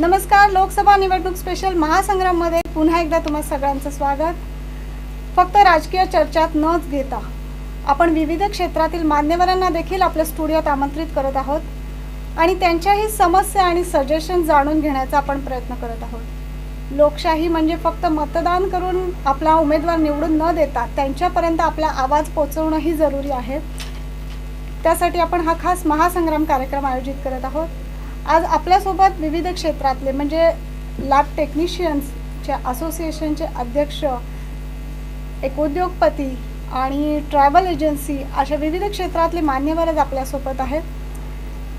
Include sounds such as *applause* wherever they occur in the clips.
नमस्कार लोकसभा निवडणूक स्पेशल महासंग्राममध्ये पुन्हा एकदा तुम्हा सगळ्यांचं स्वागत. फक्त राजकीय चर्चात नच घेता. आपण विविध क्षेत्रातील मान्यवरांना देखील आपल्या स्टुडिओत आमंत्रित करत आहोत आणि त्यांच्याही समस्या आणि सजेशन जाणून घेण्याचा आपण प्रयत्न करत आहोत. लोकशाही म्हणजे फक्त मतदान करून आपला उमेदवार निवडून न देता त्यांच्यापर्यंत आपला आवाज पोचवणंही जरुरी आहे. त्यासाठी आपण हा खास महासंग्राम कार्यक्रम आयोजित करत आहोत. आज आपल्यासोबत विविध क्षेत्रातले म्हणजे लॅब टेक्निशियन्सच्या असोसिएशनचे अध्यक्ष एक उद्योगपती आणि ट्रॅव्हल एजन्सी अशा विविध क्षेत्रातले मान्यवर आज आपल्यासोबत आहेत.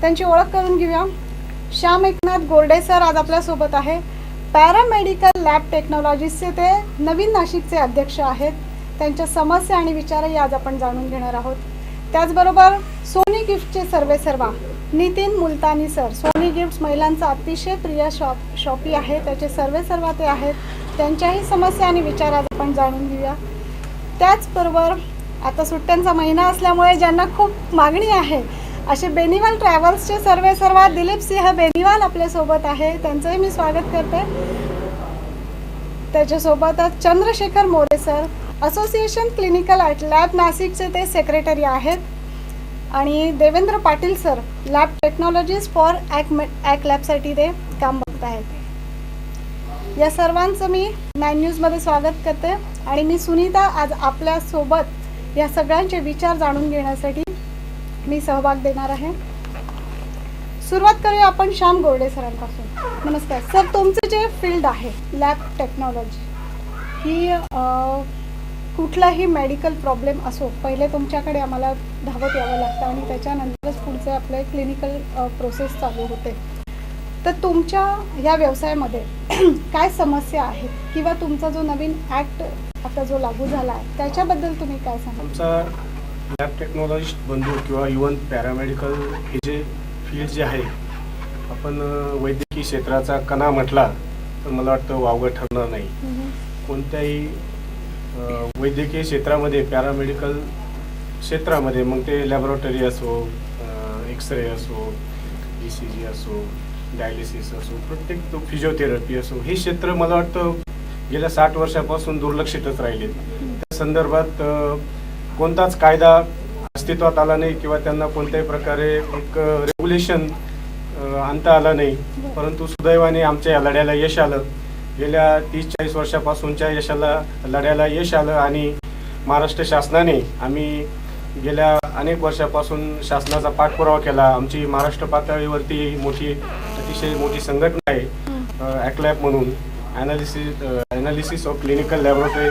त्यांची ओळख करून घेऊया. श्याम एकनाथ गोरडे सर आज आपल्यासोबत आहे. पॅरामेडिकल लॅब टेक्नॉलॉजीजचे ते नवीन नाशिकचे अध्यक्ष आहेत. त्यांच्या समस्या आणि विचारही आज आपण जाणून घेणार आहोत. त्याचबरोबर सोनी गिफ्टचे सर्वे सर्वा. नितीन मुलतानी सर. सोनी गिफ्ट्स महिलांचा अतिशय प्रिय शॉप शॉपी आहे. त्याचे सर्वे सर्वा ते आहेत. त्यांच्याही समस्या आणि विचार आज आपण जाणून घेऊया. त्याचबरोबर आता सुट्ट्यांचा महिना असल्यामुळे ज्यांना खूप मागणी आहे असे बेनिवाल ट्रॅव्हल्सचे सर्वे सर्वा दिलीप सिंह बेनिवाल आपल्यासोबत आहे. त्यांचंही मी स्वागत करते. त्याच्यासोबतच Chandrashekhar More sir association clinical art lab नाशिकचे ते सेक्रेटरी आहेत. आणि Devendra Patil sir lab technologies for ॲक ॲक लॅबसाठी ते काम बघत आहेत. या सर्वांचं मी नाईन न्यूजमध्ये स्वागत करते. आणि मी सुनीता आज आपल्यासोबत या सगळ्यांचे विचार जाणून घेण्यासाठी मी सहभाग देणार आहे. सुरुवात करूया आपण श्याम गोरडे सरांपासून. नमस्कार. सर तुमचं जे फील्ड आहे लॅब टेक्नॉलॉजी ही कुठलाही मेडिकल प्रॉब्लेम असो पहिले तुमच्याकडे आम्हाला धावत यावं लागतं आणि त्याच्यानंतरच पुढचे आपले क्लिनिकल प्रोसेस चालू होते. तर तुमच्या या व्यवसायामध्ये *clears throat* काय समस्या आहेत किंवा तुमचा जो नवीन ॲक्ट आता जो लागू झाला आहे त्याच्याबद्दल तुम्ही काय सांगा आमचा लॅब टेक्नॉलॉजिस्ट बंधू किंवा इवन पॅरामेडिकल हे जे फील्ड जे आहे आपण वैद्यकीय क्षेत्राचा कणा म्हटला तर मला वाटतं वावगं ठरणार नाही. कोणत्याही वैद्यकीय क्षेत्रामध्ये पॅरामेडिकल क्षेत्रामध्ये मग ते लॅबोरेटरी असो एक्सरे असो ई सी जी असो डायलिसिस असो प्रत्येक तो फिजिओथेरपी असो हे क्षेत्र मला वाटतं गेल्या साठ वर्षापासून दुर्लक्षितच राहिले त्या संदर्भात कोणताच कायदा अस्तित्वात आला नाही किंवा त्यांना कोणत्याही प्रकारे एक रेग्युलेशन आणता आलं नाही. परंतु सुदैवाने आमच्या या लढ्याला यश आलं. गेल्या तीस चाळीस वर्षापासूनच्या यशाला लढ्याला यश आलं आणि महाराष्ट्र शासनाने आम्ही गेल्या अनेक वर्षापासून शासनाचा पाठपुरावा केला. आमची महाराष्ट्र पातळीवरती मोठी अतिशय मोठी संघटना आहे ॲक्लॅब म्हणून. Analysis analysis of clinical laboratory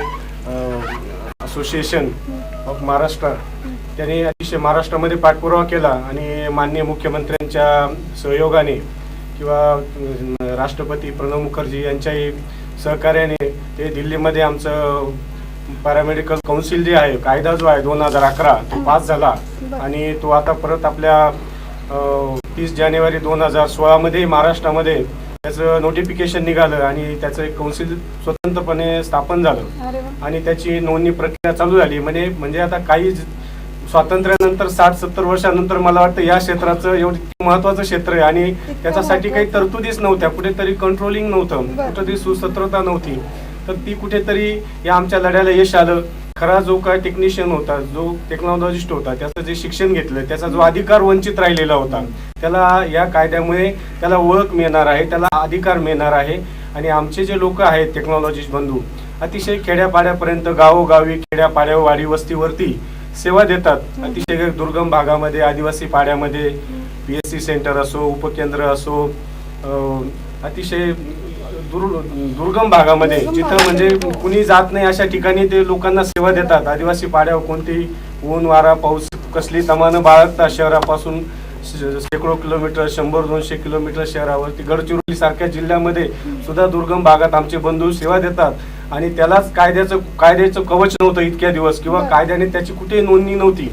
association of Maharashtra त्यांनी अतिशय महाराष्ट्रामध्ये पाठपुरावा केला आणि माननीय मुख्यमंत्र्यांच्या सहयोगाने किंवा राष्ट्रपती प्रणव मुखर्जी यांच्याही सहकार्याने ते दिल्लीमध्ये आमचं पॅरामेडिकल काउन्सिल जे आहे कायदा जो आहे दोन हजार अकरा तो पास झाला. आणि तो आता परत आपल्या तीस जानेवारी दोन हजार सोळामध्ये महाराष्ट्रामध्ये त्याचं नोटिफिकेशन निघालं आणि त्याचं एक काउन्सिल स्वतंत्रपणे स्थापन झालं. आणि त्याची नोंदणी प्रक्रिया चालू झाली. म्हणजे म्हणजे आता काही स्वातंत्र्यानंतर साठ सत्तर वर्षानंतर मला वाटतं या क्षेत्राचं एवढं महत्वाचं क्षेत्र आहे आणि त्याच्यासाठी काही तरतुदीच नव्हत्या कुठेतरी कंट्रोलिंग नव्हतं. कुठेतरी सुसत्रता नव्हती. तर ती कुठेतरी या आमच्या लढ्याला यश आलं. खरा जो काय टेक्निशियन होता जो टेक्नॉलॉजिस्ट होता त्याचं जे शिक्षण घेतलं त्याचा जो अधिकार वंचित राहिलेला होता त्याला या कायद्यामुळे त्याला ओळख मिळणार आहे त्याला अधिकार मिळणार आहे. आणि आमचे जे लोक आहेत टेक्नॉलॉजिस्ट बंधू अतिशय खेड्यापाड्यापर्यंत गावोगावी खेड्यापाड्या वाडी वस्तीवरती सेवा देतात. अतिशय दुर्गम भागामध्ये आदिवासी पाड्यामध्ये पी एस सी सेंटर असो उपकेंद्र असो अतिशय दुर दुर्गम भागामध्ये जिथं म्हणजे. कुणी जात नाही अशा ठिकाणी ते लोकांना सेवा देतात. आदिवासी पाड्यावर कोणती ऊन वारा पाऊस कसली तमानं बाळगतात शहरापासून शेकडो किलोमीटर शंभर दोनशे किलोमीटर शहरावरती गडचिरोली सारख्या जिल्ह्यामध्ये सुद्धा दुर्गम भागात आमचे बंधू सेवा देतात. आणि त्यालाच कायद्याचं कायद्याचं कवच नव्हतं इतक्या दिवस किंवा. कायद्याने त्याची कुठेही नोंदणी नव्हती.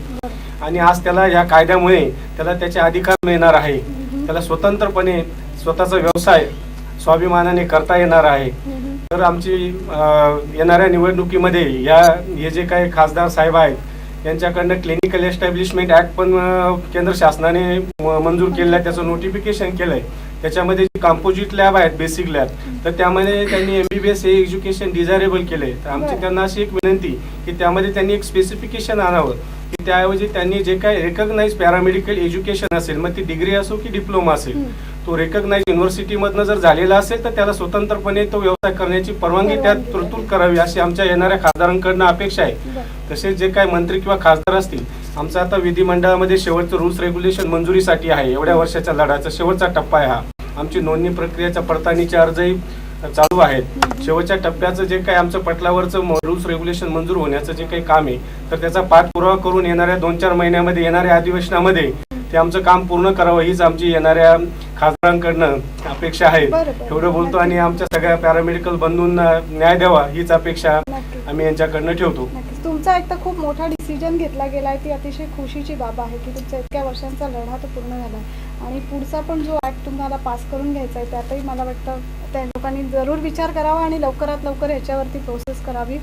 आणि आज त्याला या कायद्यामुळे त्याला त्याचे अधिकार मिळणार आहे. त्याला स्वतंत्रपणे स्वतःचा व्यवसाय स्वाभिमानाने करता येणार आहे. तर आमची येणाऱ्या निवडणुकीमध्ये या हे जे काही खासदार साहेब आहेत यांच्याकडनं क्लिनिकल एस्टॅब्लिशमेंट ऍक्ट पण केंद्र शासनाने म- मंजूर केलेलं आहे. त्याचं नोटिफिकेशन केलंय. त्याच्यामध्ये जी कंपोजिट लॅब आहेत बेसिक लॅब तर त्यामध्ये त्यांनी एमबीबीएस हे एज्युकेशन डिझायरेबल केले तर आमची. त्यांना अशी एक विनंती की त्यामध्ये त्यांनी एक स्पेसिफिकेशन आणावं की त्याऐवजी त्यांनी जे काही रेकग्नाइज पॅरामेडिकल एज्युकेशन असेल मग ती डिग्री असो की डिप्लोमा असेल. तो रेकग्नाइज युनिव्हर्सिटीमधनं जर झालेला असेल तर त्याला स्वतंत्रपणे तो व्यवसाय करण्याची परवानगी त्यात तरतूद करावी अशी आमच्या येणाऱ्या खासदारांकडनं अपेक्षा आहे. तसेच जे काही मंत्री किंवा खासदार असतील आमचं आता विधिमंडळामध्ये शेवटचं रूल्स रेग्युलेशन मंजुरीसाठी आहे एवढ्या वर्षाच्या लढाचा शेवटचा टप्पा आहे हा आमची नोंदणी प्रक्रियेच्या पडताळणीचे अर्जही चालू आहेत. शेवटच्या टप्प्याचं जे काही आमचं पटलावरचं रूल्स रेग्युलेशन मंजूर होण्याचं जे काही काम आहे तर त्याचा पाठपुरावा करून येणाऱ्या दोन चार महिन्यामध्ये येणाऱ्या अधिवेशनामध्ये ते आमचं काम पूर्ण करावं हीच आमची येणाऱ्या खासदारांकडनं अपेक्षा आहे. एवढं बोलतो आणि आमच्या सगळ्या पॅरामेडिकल बंधूंना न्याय द्यावा हीच अपेक्षा. आम्ही यांच्याकडनं ठेवतो तुमचा एक तर खूप मोठा डिसिजन घेतला गेला आहे ती अतिशय खुशीची बाब आहे की तुमचा इतक्या वर्षांचा लढा तो पूर्ण झाला आणि पुढचा पण जो ॲक्ट तुम्हाला पास करून घ्यायचा आहे त्यातही मला वाटतं त्या लोकांनी जरूर विचार करावा आणि लवकरात लवकर ह्याच्यावरती प्रोसेस करावी.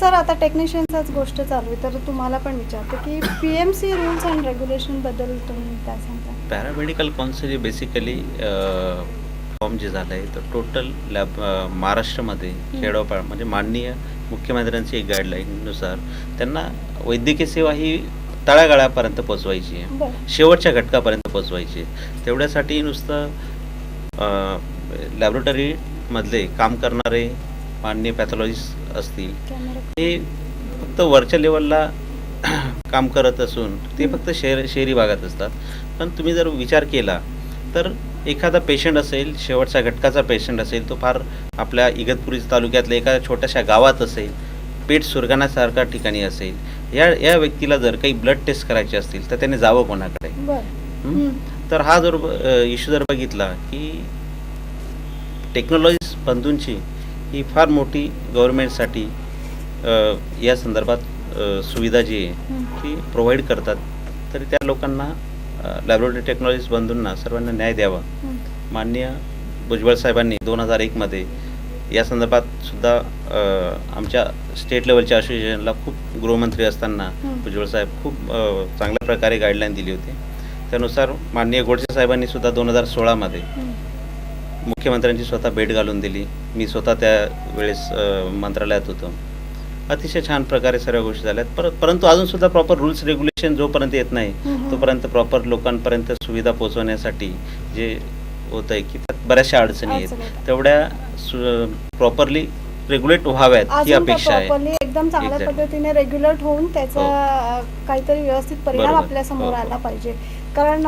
सर आता टेक्निशियनचाच गोष्ट चालू आहे तर तुम्हाला पण विचारते की P M C rules and रेग्युलेशनबद्दल तुम्ही काय सांगता? पॅरामेडिकल काउन्सिल हे बेसिकली फॉर्म जे झालं आहे तर टोटल लॅब महाराष्ट्रामध्ये खेडोपाड म्हणजे माननीय मुख्यमंत्र्यांची एक गाईडलाईननुसार त्यांना वैद्यकीय सेवा ही तळागाळापर्यंत पोचवायची आहे. शेवटच्या घटकापर्यंत पोचवायची आहे. तेवढ्यासाठी नुसतं लॅबोरेटरीमधले काम करणारे माननीय पॅथॉलॉजिस्ट असतील. ते फक्त वरच्या लेवलला *clears throat* काम करत असून ते फक्त शहर शहरी भागात असतात. पण तुम्ही जर विचार केला तर एखादा पेशंट असेल शेवटच्या घटकाचा पेशंट असेल तो फार आपल्या इगतपुरी तालुक्यातल्या एका छोट्याशा गावात असेल पेट सुरगाण्यासारख्या ठिकाणी असेल या या व्यक्तीला जर काही ब्लड टेस्ट करायचे असतील तर त्याने जावं कोणाकडे. तर हा जर इश्यू जर बघितला की टेक्नॉलॉजी बंधूंची ही फार मोठी गव्हर्मेंटसाठी या संदर्भात सुविधा जी आहे. ती प्रोव्हाइड करतात तरी त्या लोकांना लॅबोरेटरी टेक्नॉलॉजीज बंधूंना सर्वांना न्याय द्यावा. माननीय भुजबळ साहेबांनी दोन हजार एकमध्ये या संदर्भात सुद्धा आमच्या स्टेट लेवलच्या असोसिएशनला खूप गृहमंत्री असताना. भुजबळ साहेब खूप चांगल्या प्रकारे गाईडलाईन दिली होती त्यानुसार माननीय गोडसे साहेबांनी सुद्धा दोन हजार सोळामध्ये. मुख्यमंत्र्यांची स्वतः भेट घालून दिली मी स्वतः त्यावेळेस अ, मंत्रालयात होतो अतिशय छान प्रकारे सर्व गोष्टी झाल्यात पर परंतु अजून सुद्धा प्रॉपर रूल्स रेग्युलेशन जोपर्यंत येत नाही. तोपर्यंत प्रॉपर लोकांपर्यंत सुविधा पोहोचवण्यासाठी जे होत आहे की बऱ्याचशा अडचणी आहेत. तेवढ्या प्रॉपर्ली रेग्युलेट व्हाव्यात ही अपेक्षा आहे एकदम चांगल्या. पद्धतीने रेग्युलेट होऊन त्याचा हो. काहीतरी व्यवस्थित परिणाम. आपल्यासमोर हो, हो. आला पाहिजे कारण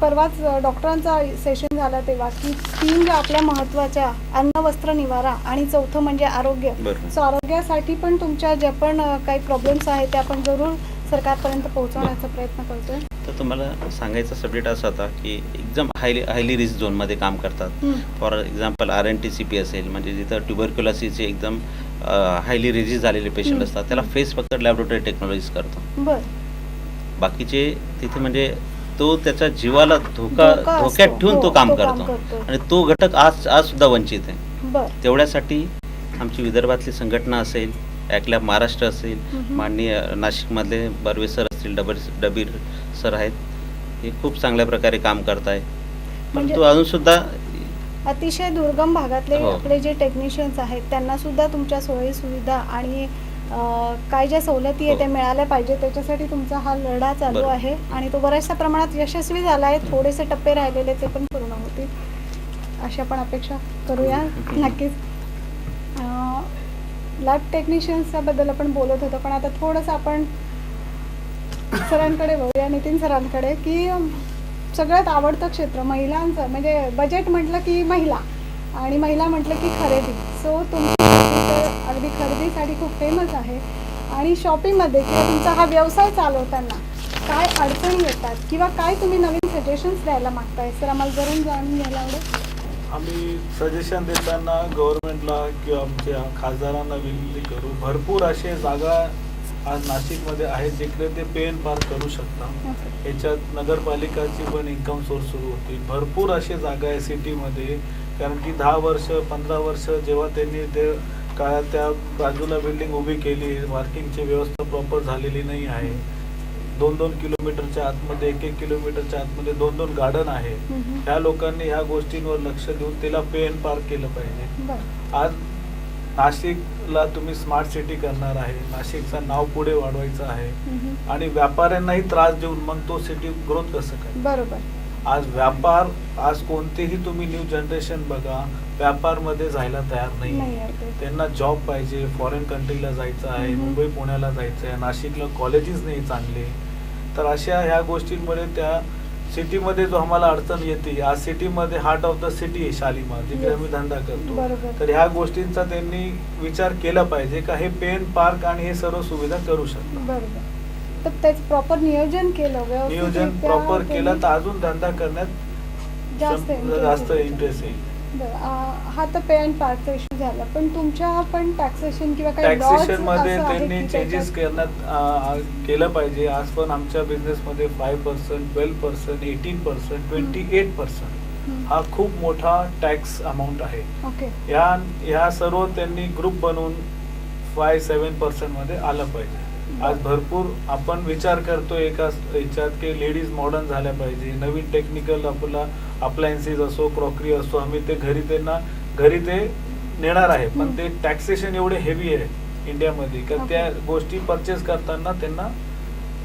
परवाच डॉक्टरांचा सेशन झाला तेव्हा की तीन ज्या आपल्या महत्त्वाच्या अन्न वस्त्र निवारा आणि चौथं म्हणजे आरोग्य. सो आरोग्यासाठी पण तुमच्या ज्या पण काही प्रॉब्लेम्स आहेत त्या आपण जरूर सरकारपर्यंत पोहोचवण्याचा प्रयत्न करतोय तर तुम्हाला सांगायचा सब्जेक्ट असा होता की एकदम हायली हायली रिस्क झोनमध्ये काम करतात. For example R N T C P असेल म्हणजे जिथं ट्युबरक्युलसीचे एकदम हायली रेजिस झालेले पेशंट. असतात त्याला फेस फक्त लॅबोरेटरी टेक्नॉलॉजीज करतो बाकीचे तिथे म्हणजे तो त्याच्या जीवाला धोका. धोक्यात ठेवून हो, तो काम करतो. आणि तो घटक आज आज सुद्धा वंचित आहे तेवढ्यासाठी आमची विदर्भातली संघटना असेल ॲक्लॅब महाराष्ट्र असेल. माननीय नाशिकमधले बर्वे सर असतील डबर डबीर सर आहेत हे खूप चांगल्या प्रकारे काम करत आहे म्हणजे- परंतु अजून सुद्धा अतिशय दुर्गम भागातले हो. आपले जे टेक्निशियन्स आहेत त्यांना सुद्धा तुमच्या सोयी सुविधा आणि अं, काय ज्या सवलती आहे हो. त्या मिळाल्या पाहिजे त्याच्यासाठी तुमचा हा लढा चालू बरोबर. आहे आणि तो बऱ्याचशा प्रमाणात यशस्वी झाला आहे थोडेसे टप्पे राहिलेले ते पण पूर्ण होतील अशा पण अपेक्षा करूया. नक्कीच लॅब टेक्निशियन्सच्या बद्दल आपण बोलत होतो पण आता थोडंसं आपण सरांकडे बघूया नितीन सरांकडे की सगळ्यात आवडतं क्षेत्र महिलांचं म्हणजे बजेट म्हटलं की महिला आणि महिला म्हटलं की खरेदी. सो तुमची तर अगदी खरेदीसाठी खूप फेमस आहे. आणि शॉपिंगमध्ये किंवा तुमचा हा व्यवसाय चालवताना काय अडचणी येतात? किंवा काय तुम्ही नवीन सजेशन्स द्यायला मागताय? सर आम्हाला जरूर जाणून घ्यायला आवडेल. आम्ही सजेशन देताना गव्हर्नमेंटला किंवा आमच्या खासदारांना विनंती करू भरपूर असे जागा आज नाशिकमध्ये आहेत जिकडे ते पेन पार करू शकतात. ओके. याच्यात नगरपालिकाची पण इन्कम सोर्स सुरू होतील भरपूर असे जागा आहे सिटीमध्ये कारण की दहा वर्ष पंधरा वर्ष जेव्हा त्यांनी ते काळात त्या बाजूला बिल्डिंग उभी केली मार्किंगची व्यवस्था प्रॉपर झालेली नाही आहे. दोन दोन किलोमीटरच्या आतमध्ये एक एक किलोमीटरच्या आतमध्ये दोन दोन गार्डन आहे. ह्या लोकांनी ह्या गोष्टींवर लक्ष देऊन तिला पे अँड पार्क केलं पाहिजे. आज नाशिकला तुम्ही स्मार्ट सिटी करणार आहे नाशिकचं नाव पुढे वाढवायचं आहे. आणि व्यापाऱ्यांनाही त्रास देऊन मग तो सिटी ग्रोथ कसं काय बरोबर आज व्यापार आज कोणतेही तुम्ही न्यू जनरेशन बघा व्यापारमध्ये जायला तयार नाही. त्यांना जॉब पाहिजे फॉरेन कंट्रीला जायचं आहे. मुंबई पुण्याला जायचं आहे नाशिकला कॉलेजेस नाही चांगले तर अशा ह्या गोष्टींमुळे त्या सिटीमध्ये जो आम्हाला अडचण येते आज सिटीमध्ये हार्ट ऑफ द सिटी आहे शालिमार जिकडे. आम्ही धंदा करतो. तर ह्या गोष्टींचा त्यांनी विचार केला पाहिजे का हे पेन पार्क आणि हे सर्व सुविधा करू शकतात बरोबर तर त्याचं प्रॉपर नियोजन केलं नियोजन प्रॉपर केलं तर अजून धंदा करण्यात जास्त. इंटरेस्ट येईल हा तर पे अँड पार्कचा इश्यू झाला. पण तुमच्या पण टॅक्सेशन किंवा काही टॅक्सेशनमध्ये त्यांनी चेंजेस करण्यात केलं पाहिजे. आज पण आमच्या बिझनेसमध्ये five percent twelve percent eighteen percent twenty eight percent. हा खूप मोठा टॅक्स अमाऊंट आहे. ह्या ह्या सर्व त्यांनी ग्रुप बनवून फाय सेवन पर्सेंटमध्ये आलं पाहिजे. आज भरपूर आपण विचार करतो एका ह्याच्यात की लेडीज मॉडर्न झाल्या पाहिजे. नवीन टेक्निकल आपला अप्लायन्सेस असो क्रॉकरी असो आम्ही ते घरी त्यांना घरी ते नेणार आहे पण. ते टॅक्सेशन एवढे हेवी आहे इंडियामध्ये का त्या गोष्टी परचेस करताना त्यांना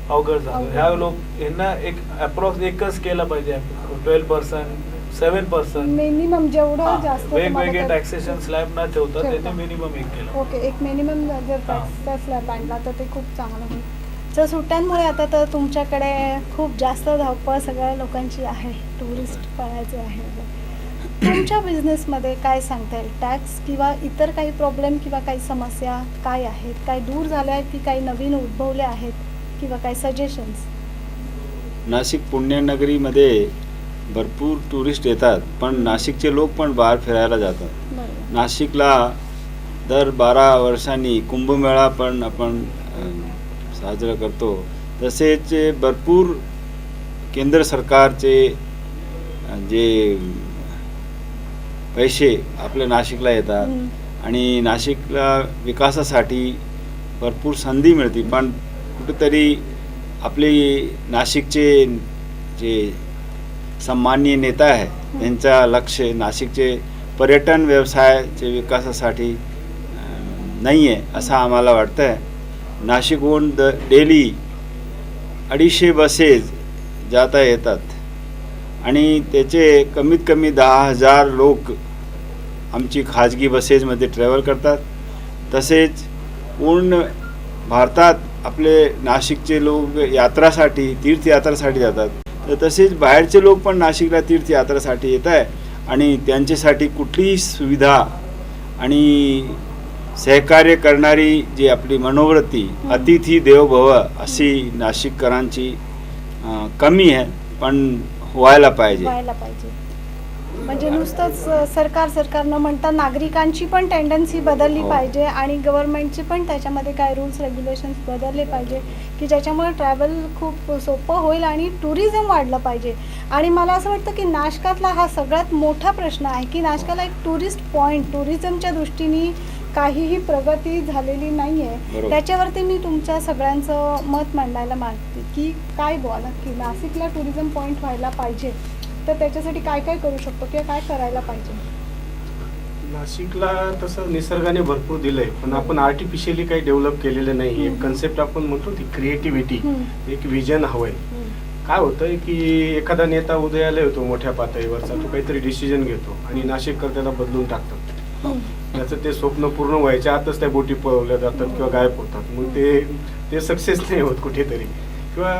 अवघड झालं. ह्या लोक यांना एक अप्रॉक्स एकच केलं पाहिजे twelve percent seven percent minimum जेवढं जास्त वेगवेगळे टॅक्सेशन स्लॅब न ठेवता ठेवता. त्यांनी मिनिमम एक केलं ओके एक मिनिमम जर. टॅक्सचा स्लॅब आणला तर ते खूप चांगलं होईल तर सुट्ट्यांमुळे आता तर तुमच्याकडे खूप जास्त धावपळ सगळ्या लोकांची आहे टुरिस्ट पळायचे आहे. तुमच्या बिझनेसमध्ये काय सांगता येईल? टॅक्स किंवा इतर काही प्रॉब्लेम किंवा काही समस्या काय आहेत? काही दूर झाल्या आहेत की काही नवीन उद्भवल्या आहेत? किंवा काही सजेशन्स नाशिक पुण्यनगरीमध्ये भरपूर टुरिस्ट येतात पण नाशिकचे लोक पण बाहेर फिरायला जातात. नाशिकला दर बारा वर्षांनी कुंभमेळा पण आपण साजरा करतो. तसेच भरपूर केंद्र सरकारचे जे पैसे आपल्या नाशिकला येतात. आणि नाशिकला विकासासाठी भरपूर संधी मिळते. पण कुठेतरी आपली नाशिकचे जे सन्माननीय नेता आहे त्यांचा लक्ष नाशिकचे पर्यटन व्यवसायाचे विकासासाठी नाही आहे असं आम्हाला वाटतं आहे नाशिकहून द डेली अडीचशे बसेस जाता येतात. आणि त्याचे कमीत कमी दहा हजार लोक आमची खाजगी बसेसमध्ये ट्रॅव्हल करतात. तसेच पूर्ण भारतात आपले नाशिकचे लोक यात्रासाठी तीर्थयात्रासाठी जातात. तर तसेच बाहेरचे लोक पण नाशिकला तीर्थयात्रासाठी येत आहे आणि त्यांच्यासाठी कुठलीही सुविधा आणि सहकार्य करणारी जी आपली मनोवृत्ती अतिथी देव भव अशी नाशिककरांची कमी आहे पण व्हायला पाहिजे. व्हायला पाहिजे. म्हणजे नुसतंच सरकार सरकार न म्हणता नागरिकांची पण टेंडन्सी बदलली हो. पाहिजे आणि गव्हर्नमेंटचे पण त्याच्यामध्ये काय रूल्स रेग्युलेशन्स बदलले पाहिजे की ज्याच्यामुळे ट्रॅव्हल खूप सोपं होईल आणि टुरिझम वाढलं पाहिजे. आणि मला असं वाटतं की नाशकातला हा सगळ्यात मोठा प्रश्न आहे की नाशकाला एक टुरिस्ट पॉईंट टुरिझमच्या दृष्टीने काहीही प्रगती झालेली नाही आहे बरोबर. त्याच्यावरती मी तुमच्या सगळ्यांचं मत मांडायला मागते की काय बुवा नक्की नाशिकला टुरिझम पॉईंट व्हायला पाहिजे तर त्याच्यासाठी काय काय करू शकतो किंवा काय करायला पाहिजे नाशिकला तसं निसर्गाने भरपूर दिलंय पण आपण आर्टिफिशियली काही डेव्हलप केलेलं नाही एक हम्म. कन्सेप्ट आपण म्हणतो ती क्रिएटिव्हिटी हम्म. एक विजन हवंय काय होतंय की एखादा नेता उदयाला येतो मोठ्या पातळीवरचा तो काहीतरी डिसिजन घेतो आणि नाशिककर त्याला बदलून टाकतात हम्म. त्याचं ते स्वप्न पूर्ण व्हायच्या आतच त्या बोटी पळवल्या जातात किंवा गायब होतात. मग ते ते सक्सेस नाही होत कुठेतरी. किंवा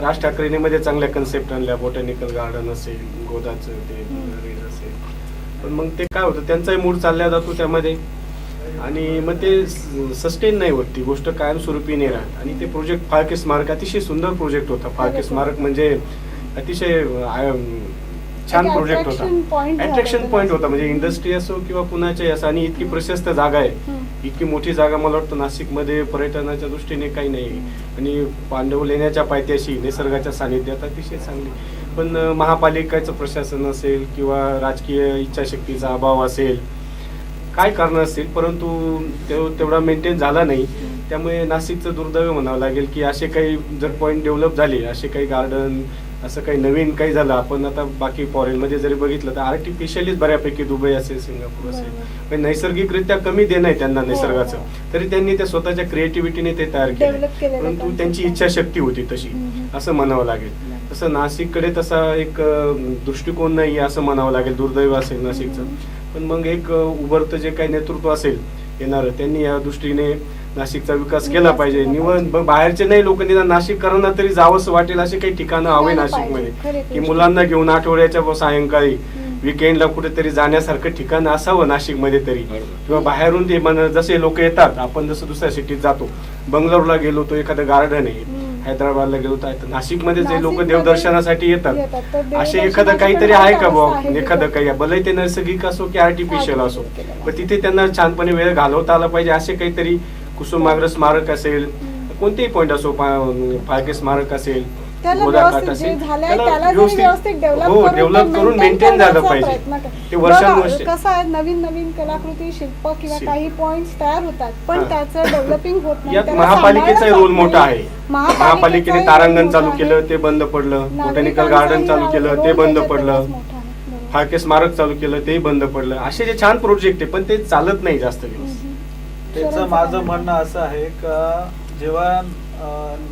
राज ठाकरेने मध्ये चांगल्या कन्सेप्ट आणल्या बॉटॅनिकल गार्डन असेल गोदाचं ते. रेज असेल. पण मग ते काय होतं त्यांचाही मूड चालला जातो त्यामध्ये. आणि मग ते सस्टेन नाही होत ती गोष्ट कायमस्वरूपी नाही राहत. आणि ते प्रोजेक्ट फाळके स्मारक अतिशय सुंदर प्रोजेक्ट होता. फाळके स्मारक म्हणजे अतिशय छान प्रोजेक्ट attraction होता. अट्रॅक्शन पॉईंट होता. म्हणजे इंडस्ट्री असो किंवा पुण्याच्या असं आणि इतकी प्रशस्त जागा आहे. इतकी मोठी जागा मला वाटतं नाशिकमध्ये पर्यटनाच्या दृष्टीने काही नाही. आणि पांडव लेण्याच्या पायथ्याशी निसर्गाच्या सानिध्यात अतिशय चांगली. पण महापालिकेचं प्रशासन असेल किंवा राजकीय इच्छाशक्तीचा अभाव असेल काय कारण असतील परंतु तेव- तेवढा मेंटेन झाला नाही. त्यामुळे नाशिकचं दुर्दैव म्हणावं लागेल की असे काही जर पॉईंट डेव्हलप झाले असे काही गार्डन असं काही नवीन काही झालं आपण आता बाकी फॉरेनमध्ये जरी बघितलं तर आर्टिफिशियलीच बऱ्यापैकी दुबई असेल सिंगापूर असेल. पण नैसर्गिकरित्या कमी देणं आहे त्यांना हो, निसर्गाचं हो. तरी त्यांनी त्या स्वतःच्या क्रिएटिव्हिटीने ते तयार केलं परंतु त्यांचं. इच्छाशक्ती होती तशी. असं म्हणावं लागेल तसं नाशिककडे तसा एक दृष्टिकोन नाही आहे असं म्हणावं लागेल दुर्दैव असेल नाशिकचं पण मग एक उभरतं जे काही नेतृत्व असेल येणारं त्यांनी या दृष्टीने नाशिकचा विकास केला पाहिजे निवड बाहेरचे नाही लोक निदान नाशिककरांना तरी जावंसं वाटेल असे काही ठिकाणं हवे नाशिकमध्ये की. मुलांना घेऊन आठवड्याच्या सायंकाळी. विकेंडला कुठेतरी जाण्यासारखं ठिकाण असावं नाशिकमध्ये तरी. किंवा बाहेरून ते मन जसे लोक येतात आपण जसं दुसऱ्या सिटीत जातो बंगलोरला गेलो तो एखादं गार्डन आहे. हैदराबादला गेलो तर नाशिकमध्ये जे लोक देवदर्शनासाठी येतात असे एखादं काहीतरी आहे का तिथे. एखादं काही भले ते नैसर्गिक असो की आर्टिफिशियल असो पण तिथे त्यांना छानपणे वेळ घालवता आला पाहिजे असे काहीतरी कुसुमाग्र स्मारक असेल. कोणतेही पॉईंट असो फाळके स्मारक असेल त्याला व्यवस्थित हो डेव्हलप करून मेंटेन झालं पाहिजे प्रयत्न करा. ते बघा, वर्षानुवर्षे कसं आहे नवीन नवीन कलाकृती शिल्प किंवा शिल्प. काही पॉइंट्स तयार होतात पण. त्याचं डेव्हलपिंग होत नाही यात त्याला महापालिकेचा रोल मोठा. आहे महापालिकेने तारांगण चालू. केलं ते बंद पडलं बोटॅनिकल गार्डन चालू केलं ते बंद पडलं. फाळके स्मारक चालू केलं ते बंद पडलं असे जे छान प्रोजेक्ट आहे पण ते चालत नाही जास्त दिवस. त्याचं माझं म्हणणं असं आहे का जेव्हा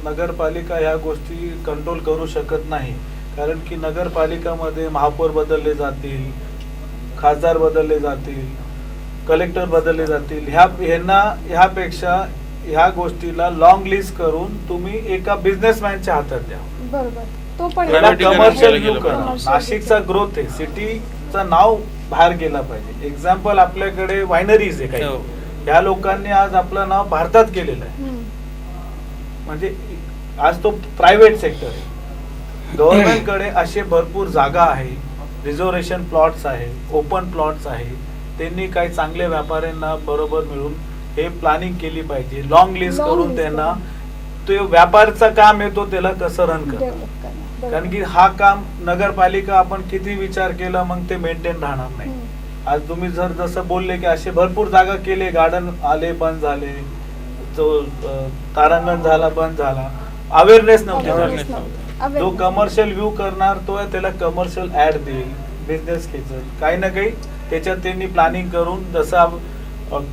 नगरपालिका ह्या गोष्टी कंट्रोल करू शकत नाही कारण की नगरपालिकामध्ये महापौर बदलले जातील खासदार बदलले जातील कलेक्टर बदलले जातील ह्या ह्यांना ह्यापेक्षा ह्या गोष्टीला लॉंग लिस्ट करून तुम्ही एका बिझनेसमॅनच्या हातात द्या. बरोबर. तो पण याला Private कमर्शियल नाशिकचा. ग्रोथ आहे. सिटीचं नाव बाहेर गेला पाहिजे. एक्झाम्पल आपल्याकडे वायनरीज आहे हो. काही ह्या लोकांनी आज आपलं नाव भारतात केलेलं आहे. म्हणजे आज तो प्रायव्हेट सेक्टर आहे गव्हर्नमेंटकडे असे भरपूर जागा आहे रिझर्वेशन प्लॉट्स आहे ओपन प्लॉट्स आहे त्यांनी काही चांगल्या व्यापाऱ्यांना बरोबर मिळून हे प्लॅनिंग केली पाहिजे लॉंग लिस्ट करून त्यांना. तो व्यापारचा काम येतो त्याला कसं रन करतात करणं. की हा काम नगरपालिका आपण किती विचार केला मग ते मेंटेन राहणार नाही. आज तुम्ही जर जसं बोलले की असे भरपूर जागा केले गार्डन आले बंद झाले जो तारांगण झाला बंद झाला अवेअरनेस नव्हती. जो. कमर्शियल व्ह्यू करणार तो त्याला कमर्शियल ऍड देईल बिझनेस खेचल काही ना काही त्याच्यात त्यांनी प्लॅनिंग करून जसं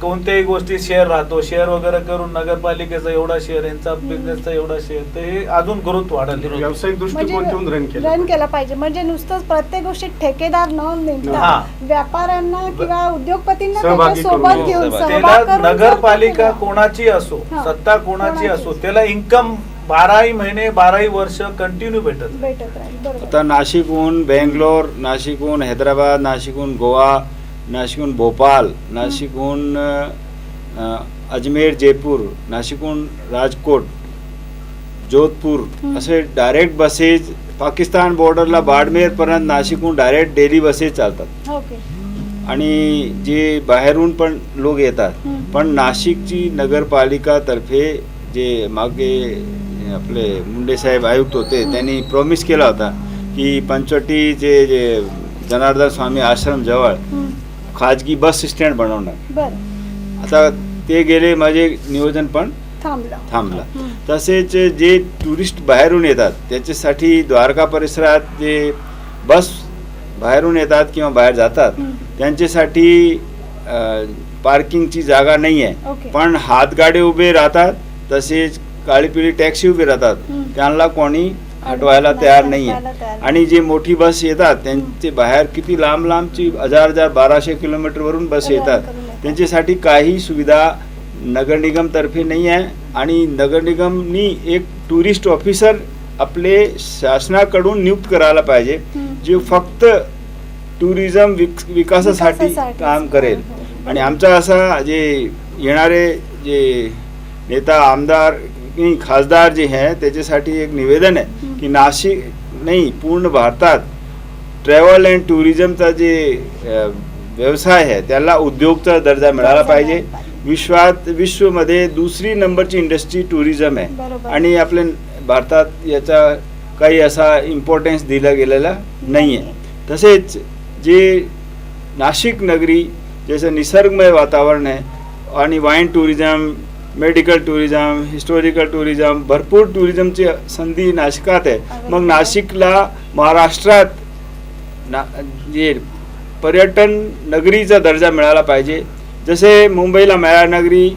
कोणत्याही गोष्टी शेअर राहतो शेअर वगैरे करून नगरपालिकेचा एवढा शेअर यांचा बिझनेसचा एवढा शेअर तर हे अजून ग्रोथ वाढेल व्यावसायिक दृष्टिकोन ठेवून रन केलं रन केला पाहिजे म्हणजे नुसतंच प्रत्येक गोष्टीत ठेकेदार न नेमता हा. व्यापाऱ्यांना किंवा उद्योगपतींना सोबत घेऊन त्याला नगरपालिका. कोणाची असो. सत्ता कोणाची असो. त्याला इन्कम बाराही महिने बाराही वर्ष कंटिन्यू भेटत भेटत राहील बरोबर आता नाशिकहून बेंगलोर नाशिकहून हैदराबाद नाशिकहून गोवा नाशिकहून भोपाल नाशिकहून अजमेर जयपूर नाशिकहून राजकोट जोधपूर. असे डायरेक्ट बसेस पाकिस्तान बॉर्डरला बाडमेरपर्यंत नाशिकहून डायरेक्ट डेली बसेस चालतात आणि जे बाहेरून पण लोक येतात. पण नाशिकची नगरपालिकातर्फे जे मागे आपले मुंडे साहेब आयुक्त होते त्यांनी प्रॉमिस केला होता की पंचवटीचे जे जनार्दन स्वामी आश्रम जवळ हम्म. खाजगी बस स्टँड बनवणार आता ते गेले माझे नियोजन पण थांबलं. तसेच जे टुरिस्ट बाहेरून येतात त्याच्यासाठी द्वारका परिसरात जे बस बाहेरून येतात किंवा बाहेर जातात. त्यांच्यासाठी पार्किंगची जागा नाही. आहे पण हातगाडे उभे राहतात तसेच काळी पिळी टॅक्सी उभे राहतात. त्यांना कोणी हटवायला नाही, तयार नाही आहे आणि जे मोठी बस येतात त्यांचे बाहेर किती लांब लांबची हजार हजार बाराशे किलोमीटरवरून बस येतात. त्यांच्यासाठी काही सुविधा नगर निगमतर्फे नाही आहे आणि नगर निगमनी एक टुरिस्ट ऑफिसर आपले शासनाकडून नियुक्त करायला पाहिजे. जे फक्त टुरिझम विक विकासासाठी काम करेल. आणि आमचा असा जे येणारे जे नेता आमदार की खासदार जे आहे त्याच्यासाठी एक निवेदन आहे. की नाशिक नाही पूर्ण भारतात ट्रॅव्हल अँड टुरिझमचा जे व्यवसाय आहे त्याला उद्योगचा दर्जा मिळाला पाहिजे. विश्वात विश्वमध्ये दुसरी नंबरची इंडस्ट्री टुरिझम आहे. आणि आपल्या भारतात याचा काही असा इम्पॉर्टन्स दिला गेलेला नाही आहे तसेच जे नाशिक नगरी जसं निसर्गमय वातावरण आहे आणि wine tourism medical tourism historical tourism भरपूर टुरिझमची संधी नाशिकात आहे. मग नाशिकला महाराष्ट्रात ना जे पर्यटन नगरीचा दर्जा मिळाला पाहिजे. जसे मुंबईला मेळानगरी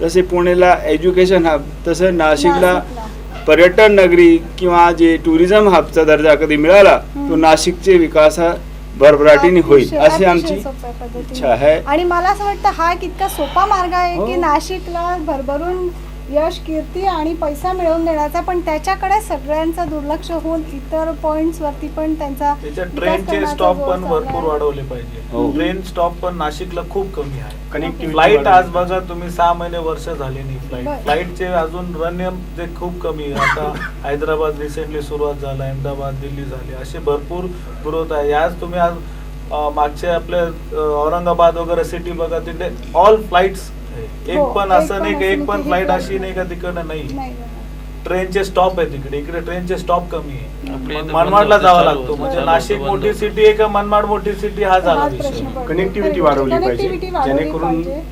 जसे पुणेला एज्युकेशन हब तसं नाशिकला नाशिकला. पर्यटन नगरी किंवा जे टुरिझम हबचा दर्जा कधी मिळाला तो नाशिकचे विकासा भरभराटीने होईल अशी आमची. इच्छा आहे आणि मला असं वाटतं हा इतका सोपा मार्ग आहे की हो. नाशिकला भरभरून यश कीर्ती आणि पैसा मिळवून देण्याचा पण त्याच्याकडे सगळ्यांचं दुर्लक्ष होऊन इतर पॉइंट्स वरती पण त्यांचा ट्रेनचे स्टॉप पण भरपूर. वाढवले पाहिजे. हो. ट्रेन स्टॉप पण नाशिकला खूप कमी आहे. कनेक्टिव्हिटी फ्लाईट आज बघा तुम्ही सहा महिने वर्ष झाले नाही. फ्लाईट फ्लाईटचे अजून रन जे खूप कमी आहे. आता *laughs* हैदराबाद रिसेंटली सुरुवात झाला अहमदाबाद दिल्ली झाली. असे भरपूर ग्रोथ आहे. आज तुम्ही आज मागचे आपले औरंगाबाद वगैरे सिटी बघा तिथे ऑल फ्लाईट्स एक हो, पण एक असं नाही की एक पण फ्लाईट अशी नाही का तिकडनं नाही. ट्रेनचे स्टॉप आहे तिकडे इकडे ट्रेनचे स्टॉप कमी आहे इथं मनमाडला जावं लागतो म्हणजे होतं, नाशिक मोठी. सिटी आहे का मनमाड मोठी सिटी हा झाला हाच विषय प्रश्न पडतो. Connectivity Correct. वाढवली पाहिजे. Connectivity वाढवली जेणेकरून- पाहिजे.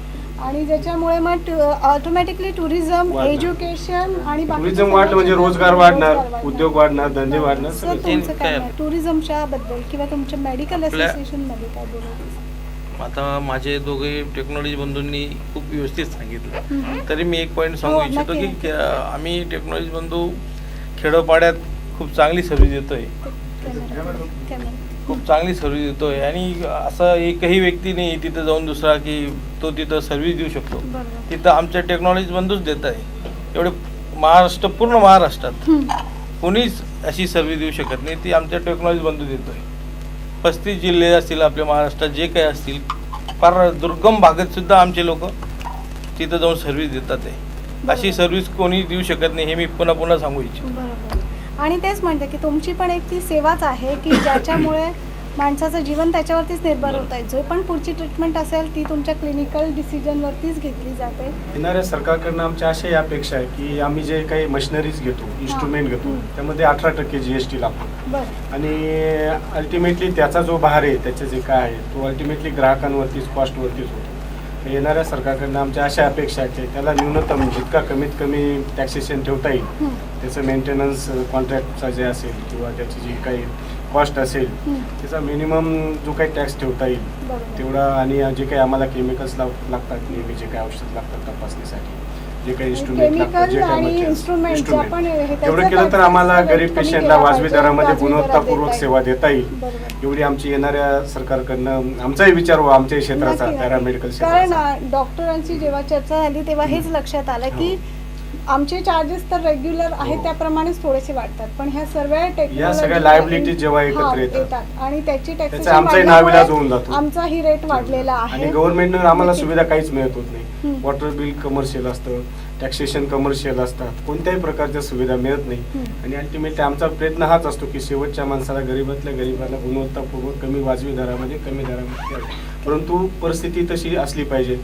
आणि ज्याच्यामुळे मग ऑटोमॅटिकली टुरिझम वाढणार. एज्युकेशन आणि बाकीच्या टुरिझम सगळ्या वाढलं म्हणजे क्षेत्रात रोजगार वाढणार वाढणार. उद्योग वाढणार धंदे वाढणार सर सगळं तुमचं ते काय काय? टुरिझमच्या बद्दल किंवा तुमच्या मेडिकल आपल्या- असोसिएशनमध्ये काय बोलायचं आता माझे दोघे टेक्नॉलॉजी बंधूंनी खूप व्यवस्थित सांगितलं. तरी मी एक पॉईंट सांगू हो, इच्छितो की आम्ही टेक्नॉलॉजी बंधू खेडोपाड्यात खूप चांगली सर्व्हिस देतोय. खूप चांगली सर्व्हिस देतोय आणि असं एकही व्यक्ती नाही तिथं जाऊन दुसरा की तो तिथं सर्व्हिस देऊ शकतो. तिथं आमचे टेक्नॉलॉजी बंधूच देत आहे एवढे महाराष्ट्र पूर्ण महाराष्ट्रात. कोणीच अशी सर्व्हिस देऊ शकत नाही ती आमच्या टेक्नॉलॉजी बंधू देतोय पस्तीस जिल्हे असतील आपल्या महाराष्ट्रात जे काही असतील फार दुर्गम भागात सुद्धा आमचे लोक तिथं जाऊन सर्व्हिस देतात आहे अशी सर्व्हिस कोणी देऊ शकत नाही हे मी पुन्हा पुन्हा सांगू इच्छितो. बरोबर. आणि तेच म्हणते की तुमची पण एक ती सेवाच आहे की ज्याच्यामुळे माणसाचं जीवन त्याच्यावरतीच निर्भर होत आहे जो पण पुढची ट्रीटमेंट असेल ती तुमच्या क्लिनिकल डिसिजनवरतीच घेतली जाते. येणाऱ्या सरकारकडनं आमच्या अशाही अपेक्षा आहे की आम्ही जे काही मशिनरीज घेतो इन्स्ट्रुमेंट घेतो. त्यामध्ये अठरा टक्के जी एस टी लागतो. आणि अल्टिमेटली त्याचा जो भार आहे त्याचे जे काय आहे तो अल्टिमेटली ग्राहकांवरतीच कॉस्टवरतीच होतो. येणाऱ्या सरकारकडनं आमच्या अशा अपेक्षा आहेत की त्याला न्यूनतम जितका कमीत कमी टॅक्सेशन ठेवता येईल. त्याचं मेंटेनन्स कॉन्ट्रॅक्टचा जे असेल किंवा त्याची जी काही कॉस्ट असेल. त्याचा मिनिमम जो काही टॅक्स ठेवता येईल तेवढा आणि जे काही आम्हाला केमिकल्स लागतात नेहमी जे काही औषध लागतात तपासणीसाठी जे काही इन्स्ट्रुमेंट लागतात जे काही instrument जे आपण हे- त्याचं एवढं केलं तर आम्हाला गरीब पेशंटला वाजवी दरामध्ये गुणवत्तापूर्वक सेवा देता येईल. एवढी आमची येणाऱ्या सरकारकडनं आमचाही विचार व्हा आमच्याही क्षेत्राचा. पॅरामेडिकल कारण डॉक्टरांची जेव्हा चर्चा झाली तेव्हा हेच लक्षात आलं की हो. आमचे चार्जेस तर रेग्युलर आहेत हो. त्याप्रमाणेच थोडेसे वाढतात पण ह्या सर्व या सगळ्या liabilities जेव्हा एकत्र येतात, आणि त्याची आमचाही नाविलाज होऊन जातो. आमचाही रेट वाढलेला आहे आणि गव्हर्नमेंटनं आम्हाला. सुविधा काहीच मिळत होत नाही हम्म. वॉटर बिल कमर्शियल असतं टॅक्सेशन कमर्शियल असतात कोणत्याही प्रकारच्या सुविधा मिळत नाही हम्म. आणि अल्टिमेटली आमचा प्रयत्न हाच असतो की शेवटच्या माणसाला गरीबातल्या गरीबाला गुणवत्तापूर्वक कमी वाजवी दरामध्ये कमी दरामध्ये द्यावे. परंतु परिस्थिती तशी असली पाहिजे.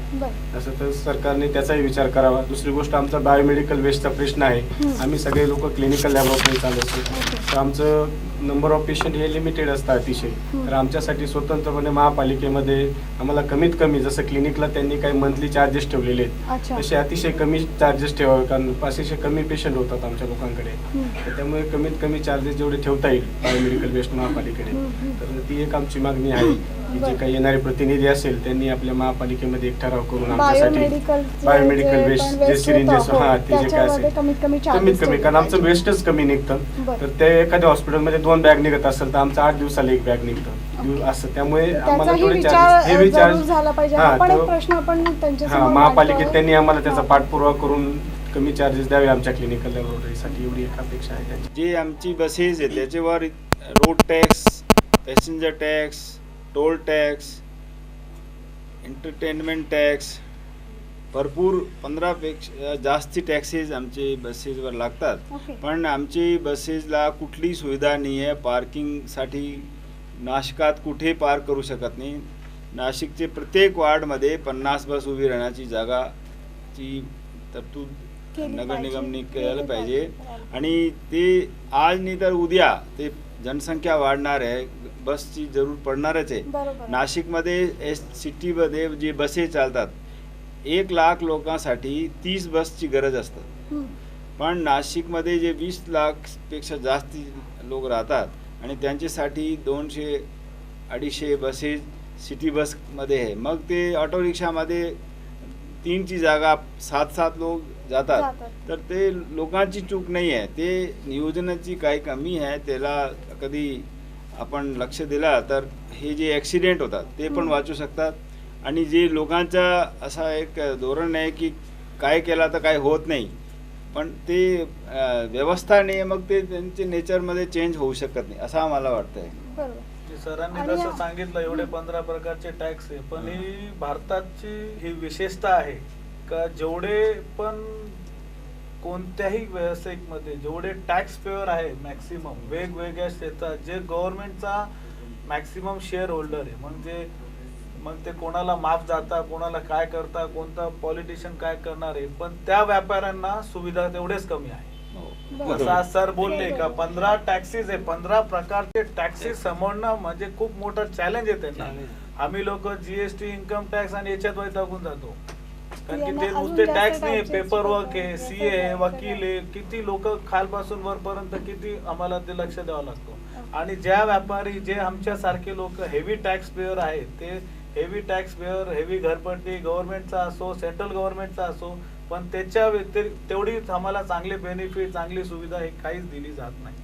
असं तर सरकारने त्याचाही विचार करावा. दुसरी गोष्ट आमचा बायोमेडिकल वेस्टचा प्रश्न आहे. आम्ही सगळे लोक क्लिनिकल लॅबोरेटरी चालवतो ओके. तर आमचं नंबर ऑफ पेशंट हे लिमिटेड असतं अतिशय. तर आमच्यासाठी स्वतंत्रपणे महापालिकेमध्ये आम्हाला कमीत कमी जसं क्लिनिकला त्यांनी काही मंथली चार्जेस ठेवलेले आहेत तसे अतिशय कमी चार्जेस ठेवावे. कारण अतिशय कमी पेशंट होतात आमच्या लोकांकडे. त्यामुळे कमीत कमी चार्जेस जेवढे ठेवता येईल बायोमेडिकल वेस्ट हम्म. तर ती एक आमची मागणी आहे. की जे. काही येणारे प्रतिनिधी असेल त्यांनी आपल्या महापालिकेमध्ये एक ठराव करून आमच्यासाठी बायोमेडिकल वेस्ट जे सिरिंजेस हा ते जे काय असेल कमीत कमी कारण आमचं वेस्टच कमी निघतं. तर ते एखाद्या हॉस्पिटलमध्ये दोन बॅग निघत असेल तर आमचं आठ दिवसाला एक बॅग निघतं असं त्यामुळे आम्हाला थोडे चार्जेस हेवी चार्ज झाला पाहिजे हा, पण एक तो- प्रश्न आपण त्यांच्यासमोर महापालिकेत. त्यांनी आम्हाला त्याचा. पाठपुरावा करून कमी चार्जेस द्यावे आमच्या क्लिनिकल लॅबोरेटरीसाठी एवढी एक अपेक्षा आहे त्यांची जे आमची बसेस आहे त्याच्यावर road tax passenger tax toll tax entertainment tax भरपूर पंधरापेक्षा जास्ती टॅक्सेस आमचे बसेसवर लागतात ओके. पण आमची बसेसला कुठली सुविधा नाही आहे पार्किंगसाठी नाशिकात कुठे पार्क करू शकत नाही नाशिकचे प्रत्येक वार्डमध्ये पन्नास बस उभी राहण्याची जागाची तरतूद नगर. निगमने केली पाहिजे. आणि ते आज नाही तर उद्या ते जनसंख्या वाढणार आहे बसची जरूर पडणारच आहे. नाशिकमध्ये एस सिटीमध्ये जे बसेस चालतात एक लाख लोकांसाठी तीस बसची गरज असतं हम्म. पण नाशिकमध्ये जे वीस लाखपेक्षा जास्त लोक राहतात आणि त्यांच्यासाठी दोनशे अडीचशे बसेस सिटी बसमध्ये आहे. मग ते ऑटो रिक्षामध्ये तीनची जागा सात सात लोक जातात. तर ते लोकांची चूक नाही आहे. ते नियोजनाची काही कमी आहे. त्याला कधी आपण लक्ष दिला तर हे जे ॲक्सिडेंट होतात ते पण. वाचू शकतात आणि जे लोकांचा असा एक धोरण आहे की काय केला तर काय होत नाही पण ते व्यवस्था नाही आहे, मग ते त्यांच्या नेचरमध्ये चेंज होऊ शकत नाही असं आम्हाला वाटतंय सरांनी जसं सांगितलं एवढे. पंधरा प्रकारचे टॅक्स आहे पण ही भारताची ही विशेषता आहे का जेवढे पण कोणत्याही व्यावसायिकमध्ये जेवढे टॅक्स पेअर आहे मॅक्सिमम वेगवेगळ्या क्षेत्रात जे गव्हर्नमेंटचा मॅक्सिमम शेअर होल्डर आहे म्हणजे मग ते कोणाला माफ जाता कोणाला काय करता कोणता पॉलिटिशियन काय करणार आहे पण त्या व्यापाऱ्यांना सुविधा तेवढेच कमी आहे. आज सर बोलले का पंधरा टॅक्सीज आहे पंधरा प्रकारचे टॅक्सीज समोरणं म्हणजे खूप मोठं चॅलेंज आहे त्यांना. आम्ही लोक जीएसटी इन्कम टॅक्स आणि याच्यात वैतागून जातो. कारण की ते नुसते टॅक्स नाही पेपर वर्क आहे सी आहे वकील आहे किती लोक खालपासून वरपर्यंत किती आम्हाला ते लक्ष द्यावं लागतो. आणि ज्या व्यापारी जे आमच्यासारखे लोक हेवी टॅक्स पेअर आहेत ते हेवी टॅक्स पेअर हेवी घरपट्टी गव्हर्नमेंटचा असो सेंट्रल गव्हर्नमेंटचा असो पण त्याच्या व्यतिरिक्त तेवढीच आम्हाला चांगले बेनिफिट चांगली सुविधा हे काहीच दिली जात नाही.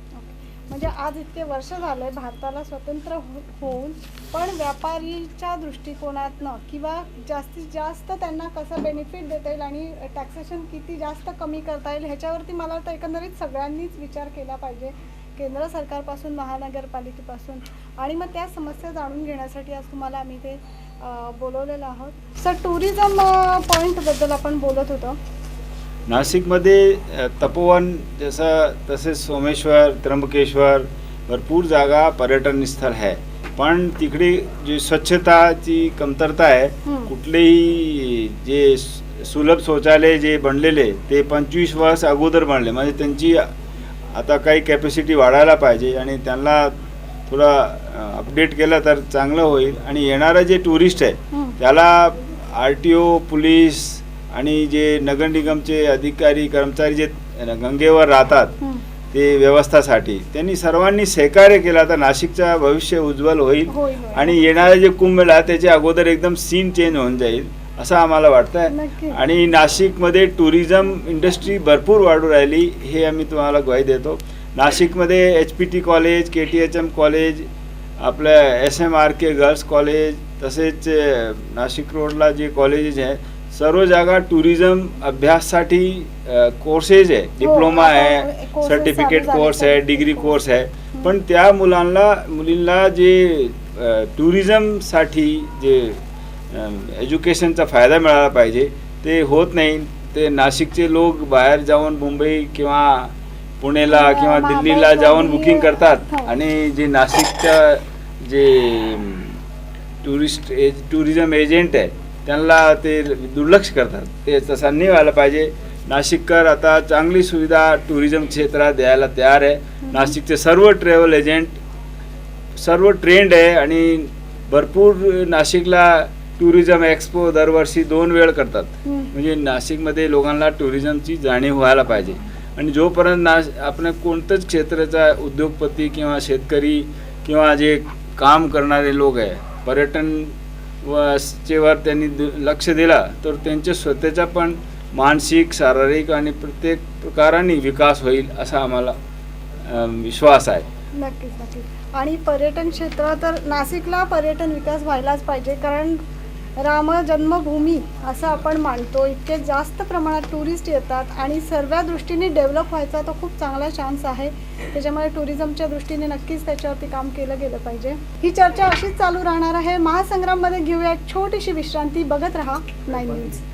म्हणजे आज इतके वर्ष झालंय भारताला स्वतंत्र हो- होऊन पण व्यापारीच्या दृष्टिकोनातनं किंवा जास्तीत जास्त त्यांना कसं बेनिफिट देता येईल आणि टॅक्सेशन किती जास्त कमी करता येईल ह्याच्यावरती मला वाटतं एकंदरीत सगळ्यांनीच विचार केला पाहिजे. केंद्र सरकारपासून महानगरपालिकेपासून. आणि मग त्या समस्या जाणून घेण्यासाठी आज तुम्हाला आम्ही ते बोलवलेलं आहोत. सर टुरिझम पॉईंटबद्दल आपण बोलत होतो. नाशिकमध्ये तपोवन जसं तसेच सोमेश्वर त्र्यंबकेश्वर भरपूर जागा पर्यटन स्थळ आहे पण तिकडे जी स्वच्छताची कमतरता आहे. कुठलेही जे सुलभ शौचालय जे बनलेले ते पंचवीस वर्ष अगोदर बनले म्हणजे त्यांची आता काही कॅपॅसिटी वाढायला पाहिजे आणि त्यांना थोडा अपडेट केलं तर चांगलं होईल आणि येणारं जे टुरिस्ट आहे. त्याला आर टी ओ पोलीस आणि जे नगर निगमचे अधिकारी कर्मचारी जे गंगेवर राहतात. ते व्यवस्थासाठी त्यांनी सर्वांनी सहकार्य केला तर नाशिकचं भविष्य उज्ज्वल होईल. आणि येणारे जे कुंभमेळा त्याच्या अगोदर एकदम सीन चेंज होऊन जाईल असं आम्हाला वाटतंय. आणि नाशिकमध्ये टुरिझम इंडस्ट्री भरपूर वाढू राहिली हे आम्ही तुम्हाला ग्वाही देतो नाशिकमध्ये H P T college K T H M college आपलं S M R K girls college तसेच नाशिक रोडला जे कॉलेजेस आहे सर्व जागा टुरिझम अभ्याससाठी कोर्सेस आहे. डिप्लोमा आता आहे courses सर्टिफिकेट झाले, कोर्स आहे डिग्री. कोर्स आहे. पण त्या मुलांना मुलींना जे टुरिझमसाठी जे एज्युकेशनचा फायदा मिळाला पाहिजे ते होत नाही. ते नाशिकचे लोक बाहेर जाऊन मुंबई किंवा पुणेला किंवा दिल्लीला जाऊन ही- बुकिंग करतात. हो. आणि जे नाशिकच्या जे टुरिस्ट एज टुरिझम एजंट आहे त्यांना ते दुर्लक्ष करतात. ते तसं नाही व्हायला पाहिजे. नाशिककर आता चांगली सुविधा टुरिझम क्षेत्रात द्यायला तयार आहे. नाशिकचे सर्व ट्रॅव्हल एजंट सर्व ट्रेंड आहे आणि भरपूर नाशिकला टुरिझम एक्सपो दरवर्षी दोन वेळ करतात. म्हणजे नाशिकमध्ये लोकांना टुरिझमची जाणीव व्हायला पाहिजे. आणि जोपर्यंत नाश आपण कोणतंच क्षेत्राचा उद्योगपती किंवा शेतकरी किंवा जे काम करणारे लोक आहे पर्यटन वर त्यांनी दु- लक्ष दिला तर त्यांच्या स्वतःचा पण मानसिक शारीरिक आणि प्रत्येक प्रकाराने विकास होईल असा आम्हाला विश्वास आहे. नक्कीच नक्कीच. आणि पर्यटन क्षेत्र तर नाशिकला पर्यटन विकास व्हायलाच पाहिजे कारण राम जन्मभूमी असं आपण मानतो. इतके जास्त प्रमाणात टुरिस्ट येतात आणि सर्व दृष्टीने डेव्हलप व्हायचा तो खूप चांगला चान्स आहे. त्याच्यामुळे टुरिझमच्या दृष्टीने नक्कीच त्याच्यावरती काम केलं गेलं पाहिजे. ही चर्चा अशीच चालू राहणार आहे. महासंग्राममध्ये घेऊया एक छोटीशी विश्रांती. बघत राहा नाईन न्यूज